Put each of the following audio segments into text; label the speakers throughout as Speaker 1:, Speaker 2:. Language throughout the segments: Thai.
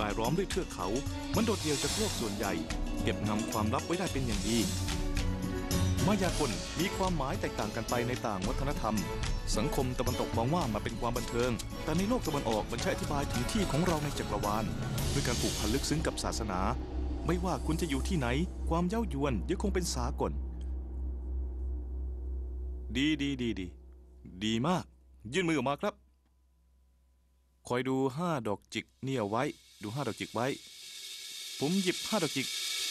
Speaker 1: รายล้อมด้วยเทือกเขา มันโดดเดี่ยวจากโลกส่วนใหญ่ เก็บงำความลับไว้ได้เป็นอย่างดี มายากลมีความหมายแตกต่างกันไปในต่างวัฒนธรรม สังคมตะวันตกมองว่ามาเป็นความบันเทิง แต่ในโลกตะวันออกมันใช้อธิบายถึงที่ของเราในจักรวาลด้วยการผูกพันลึกซึ้งกับศาสนา ไม่ว่าคุณจะอยู่ที่ไหน ความเย้ายวนยังคงเป็นสากล ดีดีดีดีดีมาก ยื่นมือออกมาครับ คอยดูห้าดอกจิกเนี่ยไว้ ดูห้าดอกจิกไว้ ผมหยิบห้าดอกจิก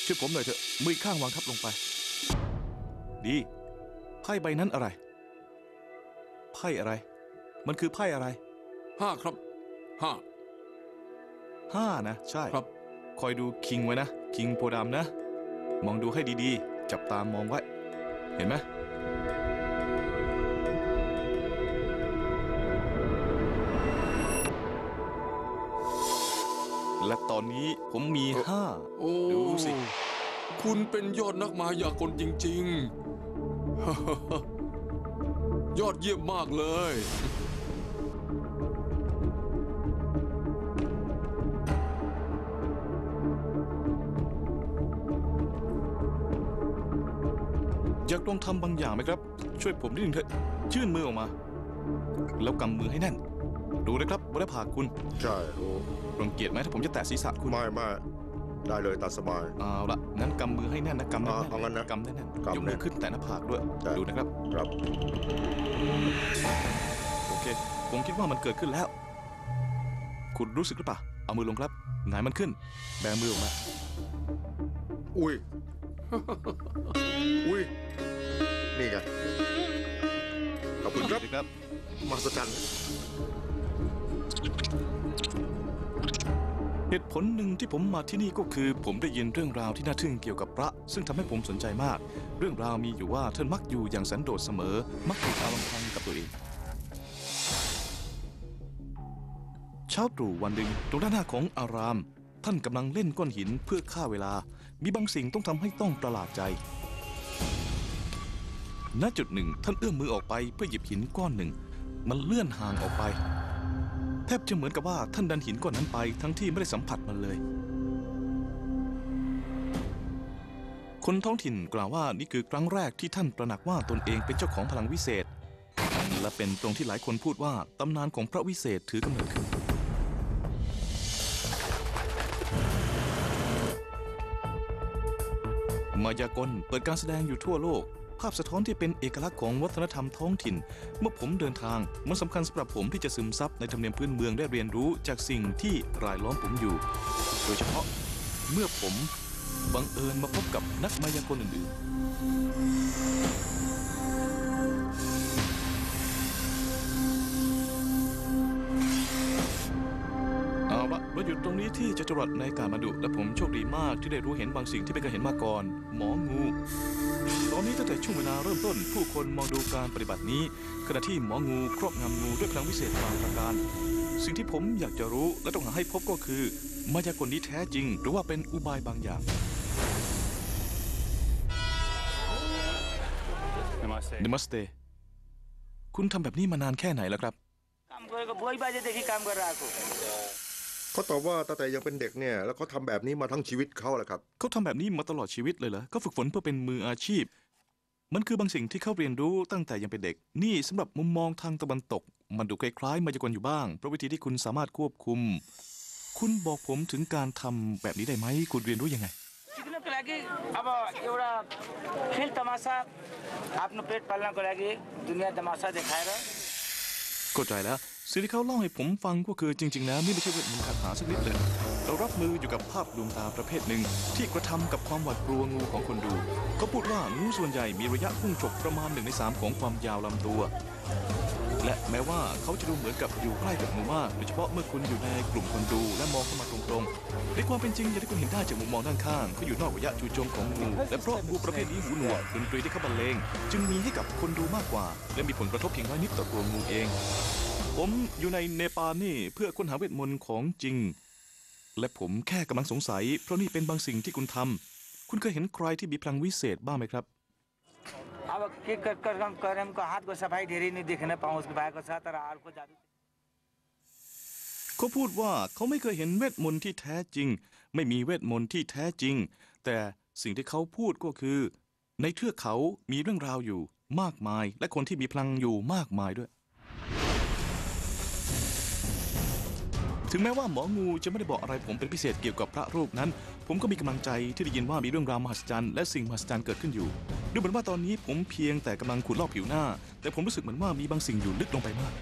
Speaker 1: ช่วยผมหน่อยเถอะ มืออกข้างวางทับลงไป ดีไพ่ใบนั้นอะไร ไพ่อะไร มันคือไพ่อะไร
Speaker 2: ห้าครับห้า
Speaker 1: ห้านะ ใช่
Speaker 2: ครับ
Speaker 1: คอยดูคิงไว้นะ คิงโพธิ์ดำนะ มองดูให้ดีๆ จับตามองไว้ เห็นไหม และตอนนี้ผมมีห้า
Speaker 2: โอ้
Speaker 1: ดูสิ
Speaker 2: คุณเป็นยอดนักมายากลจริง ๆ ยอดเยี่ยมมากเลย
Speaker 1: อยากลองทำบางอย่างไหมครับ ช่วยผมนิดนึงเถอะ ยื่นมือออกมา แล้วกำมือให้แน่น ดูนะครับ บนหน้าผากคุณ
Speaker 3: ใช่รู้
Speaker 1: รังเกียจไหมถ้าผมจะแตะศีรษะคุณ
Speaker 3: ไม่ไม่ได้เลยตามสบาย
Speaker 1: เอาละงั้นกำมือให้แน่นนะกำแน่น
Speaker 3: อ่าเอางั้นนะ
Speaker 1: ๆกำแน่นๆ
Speaker 3: กำ
Speaker 1: ยกมือขึ้นแตะหน้าผากด้วย
Speaker 3: ได้
Speaker 1: ดูนะครับ
Speaker 3: ครับ
Speaker 1: โอเค ผมคิดว่ามันเกิดขึ้นแล้ว คุณรู้สึกหรือเปล่า เอามือลงครับ หงายมันขึ้น แบมือออกมา
Speaker 3: อุ้ย อุ้ย นี่ไงขอบคุณครับ
Speaker 1: ดีครับ
Speaker 3: มหัศจร
Speaker 1: เหตุผลหนึ่งที่ผมมาที่นี่ก็คือผมได้ยินเรื่องราวที่น่าทึ่งเกี่ยวกับพระ ซึ่งทำให้ผมสนใจมาก เรื่องราวมีอยู่ว่าท่านมักอยู่อย่างสันโดษเสมอ มักอยู่ตามลำพังกับตัวเองเช้าตรู่วันหนึ่งตรงด้านหน้าของอาราม ท่านกำลังเล่นก้อนหินเพื่อฆ่าเวลา มีบางสิ่งต้องทำให้ต้องประหลาดใจณจุดหนึ่ง ท่านเอื้อมมือออกไปเพื่อหยิบหินก้อนหนึ่ง มันเลื่อนห่างออกไป แทบจะเหมือนกับว่าท่านดันหินก้อนนั้นไปทั้งที่ไม่ได้สัมผัสมันเลย คนท้องถิ่นกล่าวว่านี่คือครั้งแรกที่ท่านตระหนักว่าตนเองเป็นเจ้าของพลังวิเศษ และเป็นตรงที่หลายคนพูดว่าตำนานของพระวิเศษถือกำเนิดขึ้นมายากลเปิดการแสดงอยู่ทั่วโลก ภาพสะท้อนที่เป็นเอกลักษณ์ของวัฒนธรรมท้องถิ่น เมื่อผมเดินทาง มันสำคัญสำหรับผมที่จะซึมซับในธรรมเนียมพื้นเมืองได้เรียนรู้จากสิ่งที่รายล้อมผมอยู่ โดยเฉพาะเมื่อผมบังเอิญมาพบกับนักมายากลอื่นๆ ราอยู่ตรงนี้ที่จตุรัสในการมาดุและผมโชคดีมากที่ได้รู้เห็นบางสิ่งที่ไม่เคยเห็นมาก่อน หมองู ตอนนี้ตั้งแต่ช่วงเวลาเริ่มต้น ผู้คนมองดูการปฏิบัตินี้ ขณะที่หมองูครอบงำงูด้วยพลังวิเศษบางประการ สิ่งที่ผมอยากจะรู้และต้องหาให้พบก็คือ มายากลนี้แท้จริง หรือว่าเป็นอุบายบางอย่าง
Speaker 4: नमस्ते
Speaker 1: n นมัสเต คุณทำแบบนี้มานานแค่ไหนแล้วครับ
Speaker 5: काम गरेको बुवाई बाजेदेखि काम गरेर आएको
Speaker 3: เขาตอบว่าตั้งแต่ยังเป็นเด็กเนี่ย แล้วเขาทำแบบนี้มาทั้งชีวิตเขาแหละครับ
Speaker 1: เขาทำแบบนี้มาตลอดชีวิตเลยเหรอเขาฝึกฝนเพื่อเป็นมืออาชีพ มันคือบางสิ่งที่เขาเรียนรู้ตั้งแต่ยังเป็นเด็ก นี่สำหรับมุมมองทางตะวันตก มันดูคล้ายๆมายากลอยู่บ้าง เพราะวิธีที่คุณสามารถควบคุม คุณบอกผมถึงการทำแบบนี้ได้ไหม คุณเรียนรู้ยังไง
Speaker 5: सिक्नको लागि अब एउटा खेल तमासा आफ्नो पेट पाल्नको लागि दुनियाँ तमासा देखाएर
Speaker 1: เข้าใจแล้ว สิ่งที่เขาเล่าให้ผมฟังก็คือจริง ๆ แล้วนี่ไม่ใช่เวทมนต์คาถาสักนิดเลย เรารับมืออยู่กับภาพดวงตาประเภทหนึ่ง ที่กระทำกับความหวาดกลัวงูของคนดู เขาพูดว่างูส่วนใหญ่มีระยะพุ่งฉกประมาณหนึ่งในสามของความยาวลำตัว และแม้ว่าเขาจะดูเหมือนกับอยู่ใกล้กับงูมากโดยเฉพาะเมื่อคุณอยู่ในกลุ่มคนดูและมองเข้ามาตรงๆในความเป็นจริงอย่างที่คุณเห็นได้จากมุมมองด้านข้างเขาอยู่นอกระยะจู่โจมของงูและเพราะงูประเภทนี้หูหนวกดนตรีที่เขาบรรเลงจึงมีให้กับคนดูมากกว่า และมีผลกระทบเพียงน้อยนิดต่อตัวงูเอง ผมอยู่ในเนปาลนี่เพื่อค้นหาเวทมนต์ของจริง และผมแค่กำลังสงสัย เพราะนี่เป็นบางสิ่งที่คุณทำคุณเคยเห็นใครที่มีพลังวิเศษบ้างไหมครับ เขาพูดว่าเขาไม่เคยเห็นเวทมนต์ที่แท้จริง ไม่มีเวทมนต์ที่แท้จริง แต่สิ่งที่เขาพูดก็คือ ในเทือกเขามีเรื่องราวอยู่มากมาย และคนที่มีพลังอยู่มากมายด้วย ถึงแม้ว่าหมองูจะไม่ได้บอกอะไรผมเป็นพิเศษเกี่ยวกับพระรูปนั้น ผมก็มีกำลังใจที่ได้ยินว่ามีเรื่องราวมหัศจรรย์และสิ่งมหัศจรรย์เกิดขึ้นอยู่ ดูเหมือนว่าตอนนี้ผมเพียงแต่กำลังขุดลอกผิวหน้า แต่ผมรู้สึกเหมือนว่ามีบางสิ่งอยู่ลึกลงไปมาก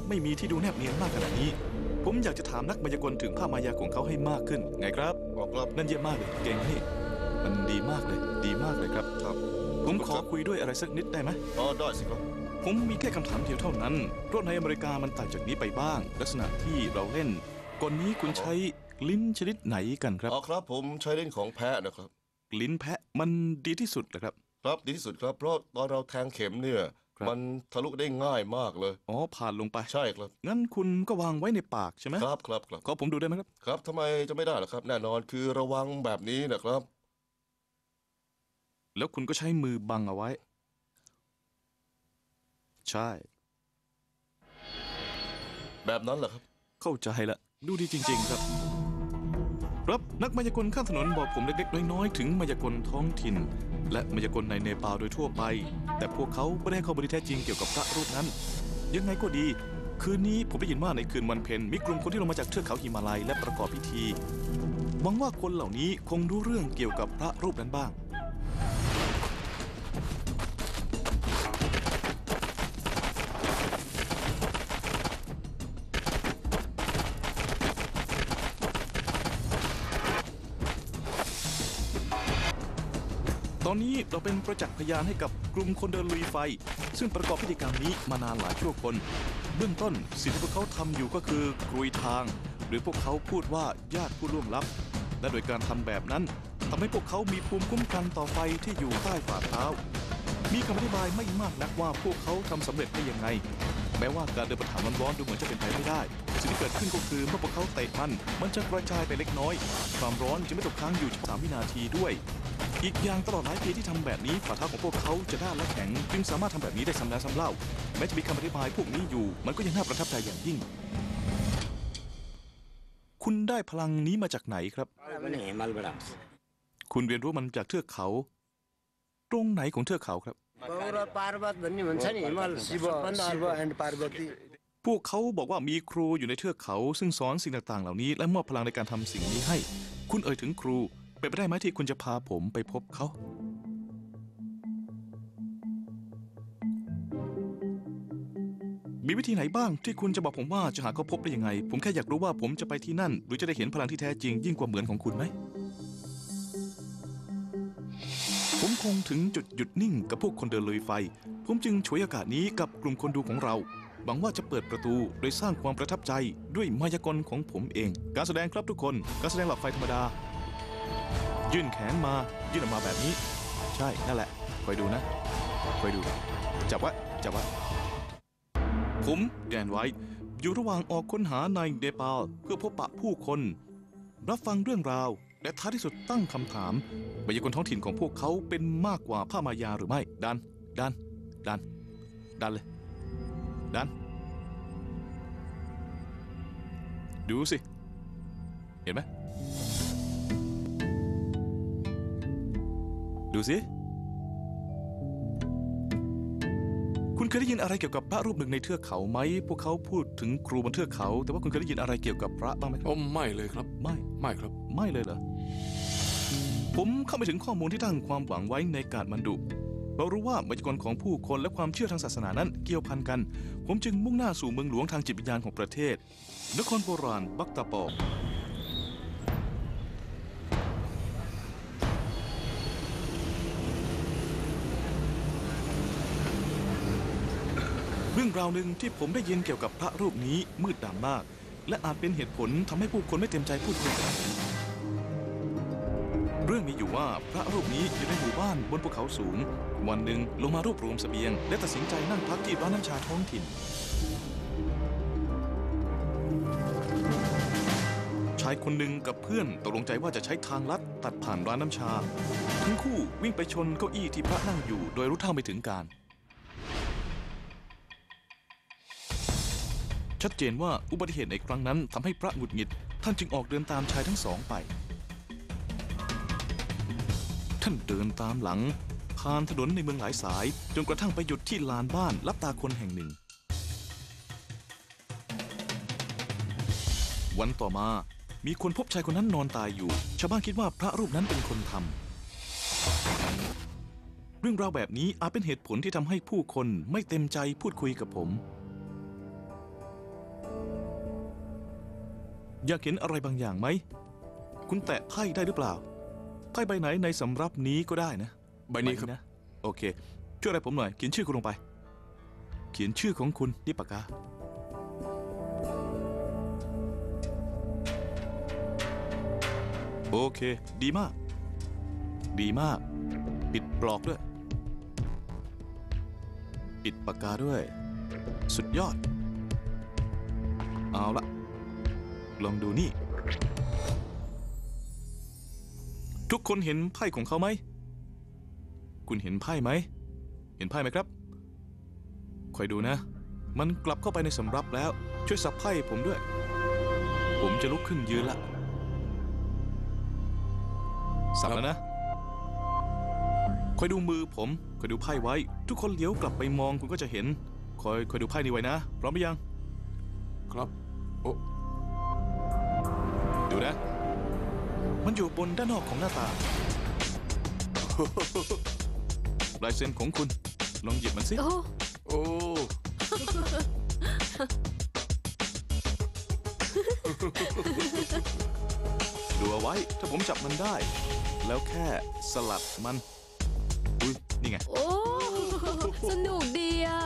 Speaker 1: บไม่มีที่ดูแนบเนียนมากขนาดนี้ ผมอยากจะถามนักมายากลถึงภาพมายาของเขาให้มากขึ้น ไงครับ
Speaker 3: ออกครับ
Speaker 1: นั่นเยี่ยมมากเลยเก่งนี่มันดีมากเลย ดีมากเลยครับ
Speaker 3: ครับ
Speaker 1: ผมขอคุยด้วยอะไรสักนิดได้ไหม
Speaker 3: อ๋อได้สิครับ
Speaker 1: ผมมีแค่คำถามเดียวเท่านั้นรถในอเมริกามันต่างจากนี้ไปบ้าง ลักษณะที่เราเล่นกลนี้คุณใช้ลิ้นชนิดไหนกันครับ
Speaker 4: อ๋อครับ ผมใช้เล่นของแพะนะครับ
Speaker 1: ลิ้นแพะมันดีที่สุดเหรอครับ
Speaker 4: ครับดีที่สุดครับเพราะตอนเราแทงเข็มเนี่ย
Speaker 1: ครับ
Speaker 4: มันทะลุได้ง่ายมากเลย
Speaker 1: อ๋อผ่านลงไป
Speaker 4: ใช่ครับ
Speaker 1: งั้นคุณก็วางไว้ในปากใช่ไหม
Speaker 4: ครับครับครับ
Speaker 1: ขอผมดูได้ไหมครับ
Speaker 4: ครับทำไมจะไม่ได้ล่ะครับ แน่นอนคือระวังแบบนี้นะครับ
Speaker 1: แล้วคุณก็ใช้มือบังเอาไว้ ใช่
Speaker 4: แบบนั้นเหรอครับ
Speaker 1: เข้าใจละดูดีจริง ๆ ครับ ครับนักมายากลข้ามถนนบอกผมเล็กๆน้อยๆถึงมายากลท้องถิ่น และมายากลในเนปาลโดยทั่วไป แต่พวกเขาไม่ได้ให้ข้อมูลที่แท้จริงเกี่ยวกับพระรูปนั้น ยังไงก็ดี คืนนี้ผมได้ยินว่าในคืนวันเพ็ญมีกลุ่มคนที่ลงมาจากเทือกเขาหิมาลัยและประกอบพิธีหวังว่าคนเหล่านี้คงรู้เรื่องเกี่ยวกับพระรูปนั้นบ้าง อนนี้เราเป็นประจักษ์พยานให้กับกลุ่มคนเดินลุยไฟ ซึ่งประกอบพิธีกรรมนี้มานานหลายชั่วคน เบื้องต้นสิ่งที่พวกเขาทำอยู่ก็คือกรุยทาง หรือพวกเขาพูดว่าญาติผู้ล่วงลับ และโดยการทำแบบนั้นทำให้พวกเขามีภูมิคุ้มกันต่อไฟที่อยู่ใต้ฝ่าเท้า มีคำอธิบายไม่มากนักว่าพวกเขาทำสำเร็จได้ยังไง แม้ว่าการเดินประถามร้อนๆดูเหมือนจะเป็นไปไม่ได้ สิ่งที่เกิดขึ้นก็คือเมื่อพวกเขาเตะมัน มันจะกระจายไปเล็กน้อย ความร้อนจะไม่ตกค้างอยู่13วินาทีด้วย อีกอย่างตลอดหลายปีที่ทำแบบนี้ฝ่าเท้าของพวกเขาจะด้านและแข็ง จึงสามารถทำแบบนี้ได้ซ้ำแล้วซ้ำเล่า แม้จะมีคำอธิบายพวกนี้อยู่ มันก็ยังน่าประทับใจอย่างยิ่ง คุณได้พลังนี้มาจากไหนครับ
Speaker 5: Ini Himal Brahms.
Speaker 1: คุณเรียนรู้มันจากเทือกเขา ตรงไหนของเทือกเขาครับ
Speaker 6: गौर पार्वत भन्ने भन्छ नि हिमाल शिव शिव एन्ड पार्वती
Speaker 1: พวกเขาบอกว่ามีครูอยู่ในเทือกเขา ซึ่งสอนสิ่งต่างๆ เหล่านี้ และมอบพลังในการทำสิ่งนี้ให้ คุณเอ่ยถึงครู เป็นไปได้ไหมที่คุณจะพาผมไปพบเขา มีวิธีไหนบ้างที่คุณจะบอกผมว่าจะหาเขาพบได้ยังไง ผมแค่อยากรู้ว่าผมจะไปที่นั่น หรือจะได้เห็นพลังที่แท้จริงยิ่งกว่าเหมือนของคุณไหม ผมคงถึงจุดหยุดนิ่งกับพวกคนเดินลุยไฟ ผมจึงฉวยโอกาสนี้กับกลุ่มคนดูของเราหวังว่าจะเปิดประตูโดยสร้างความประทับใจด้วยมายากลของผมเอง การแสดงครับทุกคน การแสดงหลับไฟธรรมดา ยื่นแขนมา ยื่นออกมาแบบนี้ ใช่ นั่นแหละ คอยดูนะ คอยดู จับไว้ จับไว้ ผมแดนไว้ อยู่ระหว่างออกค้นหาในเนปาลเพื่อพบปะผู้คน รับฟังเรื่องราว และท้ายที่สุดตั้งคำถามมายากลท้องถิ่นของพวกเขาเป็นมากกว่าผ้ามายาหรือไม่ ดัน ดัน ดัน ดันเลย ดัน ดูสิ เห็นไหม ดูสิ คุณเคยได้ยินอะไรเกี่ยวกับพระรูปหนึ่งในเทือกเขาไหม พวกเขาพูดถึงครูบนเทือกเขา แต่ว่าคุณเคยได้ยินอะไรเกี่ยวกับพระบ้างไหมครับ
Speaker 2: โอ้ไม่เลยครับ
Speaker 1: ไม่
Speaker 2: ไม่ครับ
Speaker 1: ไม่เลยเหรอ ผมเข้าไปถึงข้อมูลที่ตั้งความหวังไว้ในการมันดุเรารู้ว่ามายากลของผู้คนและความเชื่อทางศาสนานั้นเกี่ยวพันกัน ผมจึงมุ่งหน้าสู่เมืองหลวงทางจิตวิญญาณของประเทศ นครโบราณ บักตาปอ รื่องราวหนึ่งที่ผมได้ยินเกี่ยวกับพระรูปนี้มืดดำมาก และอาจเป็นเหตุผลทำให้ผู้คนไม่เต็มใจพูดคุยกันเรื่องมีอยู่ว่าพระรูปนี้อยู่ในหมู่บ้านบนภูเขาสูง วันหนึ่งลงมารวบรวมเสบียง และตัดสินใจนั่งพักที่ร้านน้ำชาท้องถิ่น ชายคนหนึ่งกับเพื่อนตกลงใจว่าจะใช้ทางลัดตัดผ่านร้านน้ำชา ทั้งคู่วิ่งไปชนเก้าอี้ที่พระนั่งอยู่โดยรู้เท่าไม่ถึงการ ชัดเจนว่าอุบัติเหตุในครั้งนั้นทำให้พระหงุดหงิด ท่านจึงออกเดินตามชายทั้งสองไป ท่านเดินตามหลังผ่านถนนในเมืองหลายสาย จนกระทั่งไปหยุดที่ลานบ้านรับตาคนแห่งหนึ่ง วันต่อมามีคนพบชายคนนั้นนอนตายอยู่ ชาวบ้านคิดว่าพระรูปนั้นเป็นคนทำเรื่องราวแบบนี้อาจเป็นเหตุผลที่ทำให้ผู้คนไม่เต็มใจพูดคุยกับผม อยากเห็นอะไรบางอย่างไหม คุณแตะไพ่ได้หรือเปล่า ไพ่ใบไหนในสำรับนี้ก็ได้นะ
Speaker 2: ใบนี้ครับ
Speaker 1: นะ โอเค ช่วยอะไรผมหน่อย เขียนชื่อคุณลงไป เขียนชื่อของคุณที่ปากกา โอเค ดีมาก ดีมาก ปิดปลอกด้วย ปิดปากกาด้วย สุดยอด เอาละ ลองดูนี่ ทุกคนเห็นไพ่ของเขาไหม คุณเห็นไพ่ไหม เห็นไพ่ไหมครับคอยดูนะ มันกลับเข้าไปในสำรับแล้ว ช่วยสับไพ่ผมด้วย ผมจะลุกขึ้นยืนละสับแล้วนะคอยดูมือผมคอยดูไพ่ไว้ ทุกคนเลี้ยวกลับไปมองคุณก็จะเห็น คอยคอยดูไพ่นี้ไว้นะ พร้อมหรือยัง
Speaker 2: ครับ โอ้
Speaker 1: ดูนะ มันอยู่บนด้านนอกของหน้าต่างลายเซ็นของคุณ ลองหยิบมันสิ
Speaker 7: โอ้
Speaker 2: โอ้
Speaker 1: ดูเอาไว้ถ้าผมจับมันได้ แล้วแค่สลัดมัน อุ้ยนี่ไง
Speaker 7: โอ้ สนุกดีอะ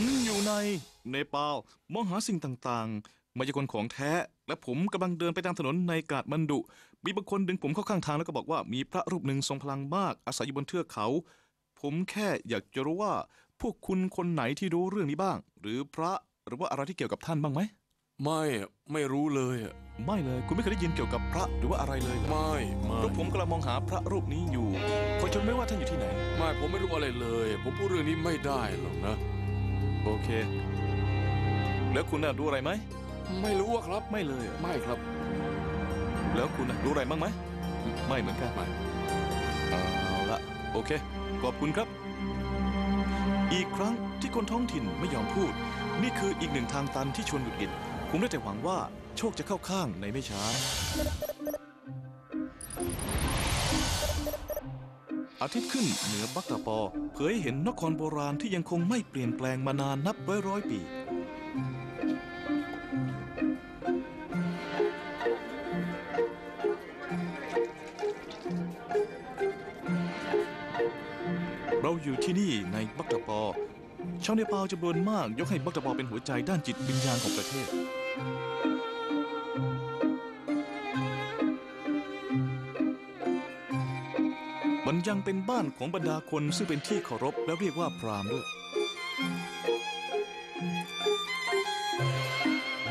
Speaker 1: ผมอยู่ในเนปาลมองหาสิ่งต่างๆ มายากลของแท้ และผมกำลังเดินไปตามถนนในกาดมันดุ มีบางคนดึงผมเข้าข้างทางแล้วก็บอกว่ามีพระรูปหนึ่งทรงพลังมากอาศัยอยู่บนเทือกเขา ผมแค่อยากจะรู้ว่า พวกคุณคนไหนที่รู้เรื่องนี้บ้าง หรือพระหรือว่าอะไรที่เกี่ยวกับท่านบ้างไหม
Speaker 2: ไม่อะไม่รู้เลยอะ
Speaker 1: ไม่เลยคุณไม่เคยได้ยินเกี่ยวกับพระหรือว่าอะไรเลยเหรอ
Speaker 2: ไม่ไม่
Speaker 1: เพราะผมกำลังมองหาพระรูปนี้อยู่คอยจนไม่ว่าท่านอยู่ที่ไหน
Speaker 2: ไม่ผมไม่รู้อะไรเลย ผมพูดเรื่องนี้ไม่ได้หรอกนะ
Speaker 1: โอเค แล้วคุณน่ะรู้อะไรไหม
Speaker 2: ไม่รู้อะครับ
Speaker 1: ไม่เลยเหรอ
Speaker 2: ไม่ครับ
Speaker 1: แล้วคุณน่ะรู้อะไรบ้างไหม ไม่เหมือนกัน
Speaker 2: ไม่
Speaker 1: เอาละโอเค ขอบคุณครับ อีกครั้งที่คนท้องถิ่นไม่ยอมพูด นี่คืออีกหนึ่งทางตันที่ชวนหงุดหงิด ผมได้แต่หวังว่าโชคจะเข้าข้างในไม่ช้า อาทิตย์ขึ้นเหนือบักตาปอ เผยเห็นนครโบราณที่ยังคงไม่เปลี่ยนแปลงมานานนับร้อยร้อยปี เราอยู่ที่นี่ในบักตาปอ ชาวเนปาลจำนวนมากยกให้บักตาปอเป็นหัวใจด้านจิตวิญญาณของประเทศ มันยังเป็นบ้านของบรรดาคนซึ่งเป็นที่เคารพและเรียกว่าพราหมณ์ด้วย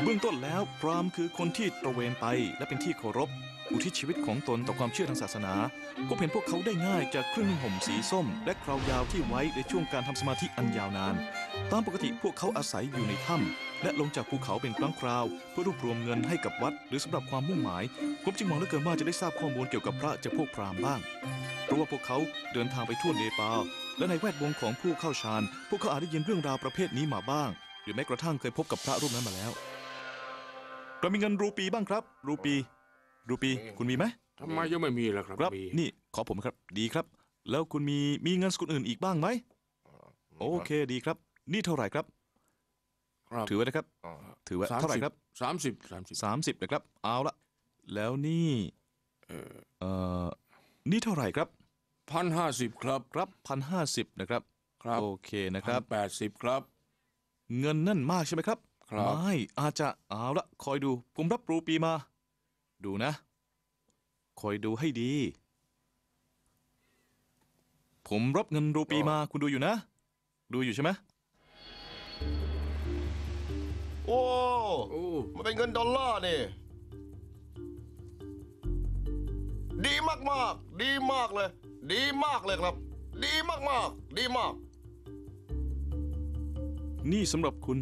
Speaker 1: เบื้องต้นแล้วพราหมณ์คือคนที่ตระเวนไปและเป็นที่เคารพ อุทิศชีวิตของตนต่อความเชื่อทางศาสนาพบเห็นพวกเขาได้ง่ายจากเครื่องห่มสีส้ม และคราวยาวที่ไว้ในช่วงการทำสมาธิอันยาวนาน ตามปกติพวกเขาอาศัยอยู่ในถ้ำและลงจากภูเขาเป็นครั้งคราว เพื่อรวบรวมเงินให้กับวัด หรือสำหรับความมุ่งหมายผมจึงมองเหลือเกินว่าจะได้ทราบข้อมูลเกี่ยวกับพระจากพวกพราหมณ์บ้าง เพราะว่าพวกเขาเดินทางไปทั่วเนปาลและในแวดวงของผู้เข้าฌานพวกเขาอาจได้ยินเรื่องราวประเภทนี้มาบ้าง หรือแม้กระทั่งเคยพบกับพระรูปนั้นมาแล้วเรามีเงินรูปีบ้างครับ รูปี รูปีคุณมีไหม
Speaker 2: ทำไมยังไม่มีล่ะครับ
Speaker 1: ครับ
Speaker 2: มี
Speaker 1: นี่ขอผมครับดีครับ แล้วคุณมีมีเงินสกุลอื่นอีกบ้างไหมโอเคดีครับ นี่เท่าไหร่ครับ
Speaker 2: ครับ
Speaker 1: ถือไว้นะครับ
Speaker 3: อ๋อ
Speaker 1: ถือไว้
Speaker 2: สาม
Speaker 1: เท่าไหร่
Speaker 2: สิบ
Speaker 1: ครับ
Speaker 2: สามสิบสามสิบ
Speaker 1: สามสิบนะครับ เอาละแล้วนี่
Speaker 2: เออ
Speaker 1: เอ่อนี่เท่าไหร่ครับ
Speaker 2: พันห้าสิบครับ
Speaker 1: ครับพันห้าสิบนะครับ
Speaker 2: ครับ
Speaker 1: โอเคนะครับ
Speaker 2: แปดสิบครับ
Speaker 1: เงินนั่นมากใช่ไหมครับ
Speaker 2: ครับ
Speaker 1: ไม่อาจจะเอาละคอยดู ผมรับรูปีมา ดูนะ คอยดูให้ดี ผมรับเงินรูปีมา คุณดูอยู่นะ ดูอยู่ใช่ไหม
Speaker 4: โอ้
Speaker 2: โอ้
Speaker 4: มันเป็นเงินดอลลาร์นี่ ดีมากมากๆดีมากเลย ดีมากเลยครับ ดีมากมากดีมาก
Speaker 1: นี่สำหรับคุณ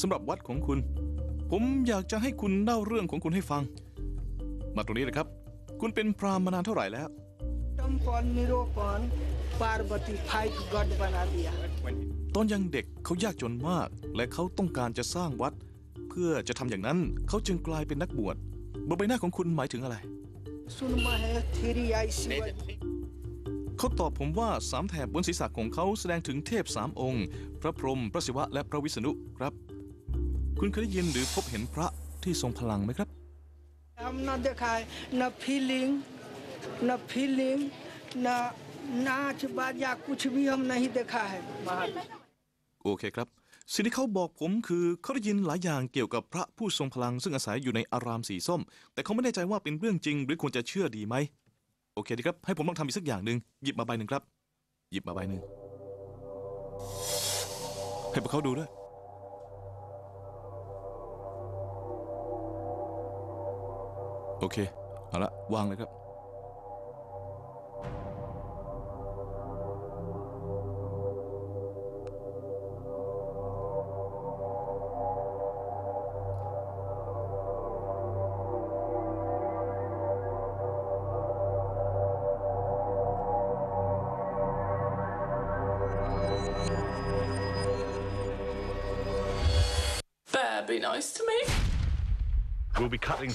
Speaker 1: สำหรับวัดของคุณ ผมอยากจะให้คุณเล่าเรื่องของคุณให้ฟัง มาตรงนี้เลยครับ คุณเป็นพรามมานานเท่าไหร่แล้ว
Speaker 8: टमपन निरोपण पार्वती फाइट गड बना दिया
Speaker 1: ตอนยังเด็กเขายากจนมาก และเขาต้องการจะสร้างวัด เพื่อจะทำอย่างนั้นเขาจึงกลายเป็นนักบวชบนใบหน้าของคุณหมายถึงอะไร เขาตอบผมว่าสามแถบบนศีรษะของเขาแสดงถึงเทพสามองค์ พระพรหมพระศิวะและพระวิษณุครับ คุณเคยได้ยินหรือพบเห็นพระที่ทรงพลังไหมครับ
Speaker 8: हम न देखा है न फीलिंग न फीलिंग न नाच बाजा कुछ भी हम नहीं देखा है महाराज
Speaker 1: โอเคครับ สิ่งที่เขาบอกผมคือเขาได้ยินหลายอย่างเกี่ยวกับพระผู้ทรงพลังซึ่งอาศัยอยู่ในอารามสีส้ม แต่เขาไม่แน่ใจว่าเป็นเรื่องจริง หรือควรจะเชื่อดีไหม โอเคดีครับ ให้ผมลองทำอีกสักอย่างหนึ่งหยิบมาใบหนึ่งครับ หยิบมาใบหนึ่งให้พวกเขาดูด้วย โอเค เอาละวางเลยครับ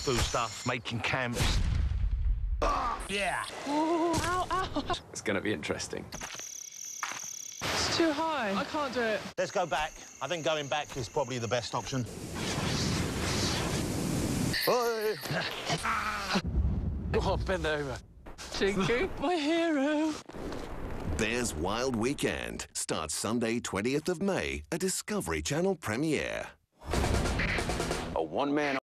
Speaker 9: be cutting through stuff, making camps. Yeah.
Speaker 10: It's gonna be interesting. It's too high. I can't do it.
Speaker 9: Let's go back. I think going back is probably the best option. Oi.
Speaker 10: Go on, bend over. Chinky, my hero.
Speaker 11: Bears Wild Weekend starts Sunday, 20th of May, a Discovery Channel premiere.
Speaker 2: A one man